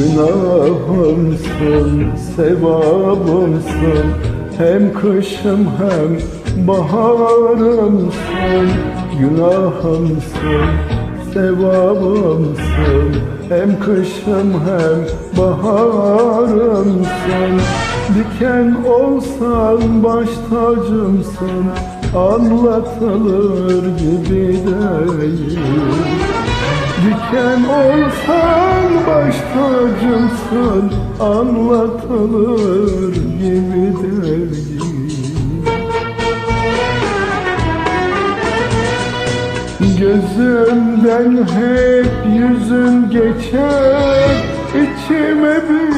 Günahımsın, sevabımsın Hem kışım hem baharımsın Günahımsın, sevabımsın Hem kışım hem baharımsın Diken olsan baş tacımsın. Anlatılır gibi değil Diken olsan baş tacımsın Anlatılır gibi. Değil Gözümden hep yüzün geçer İçime bir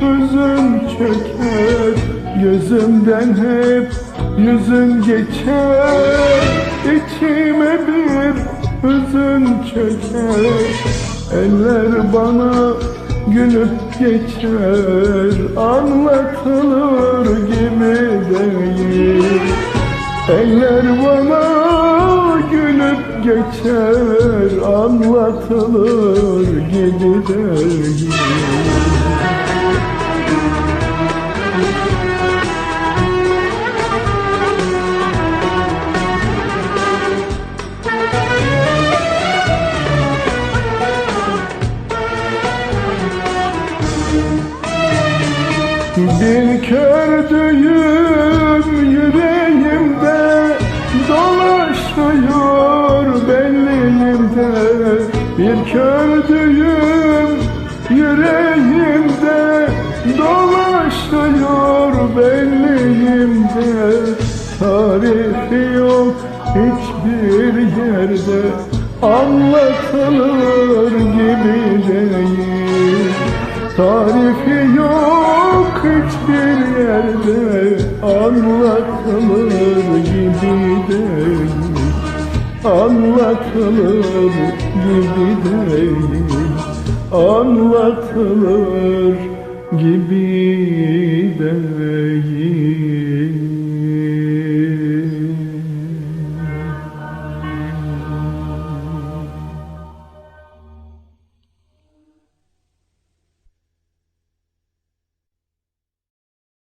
hüzün çöker. Gözümden hep yüzün geçer İçime bir hüzün çöker Eller bana gülüp geçer. Anlatılır gibi değil Eller bana gülüp geçer. Anlatılır gibi değil kördüğüm yüreğimde dolaşıyor belliğimde Bir kördüğüm yüreğimde dolaşıyor belliğimde Tarifi yok hiçbir yerde anlatılır gibi değil. Tarifi anlatılır gibi değil. Anlatılır gibi değil. Anlatılır gibi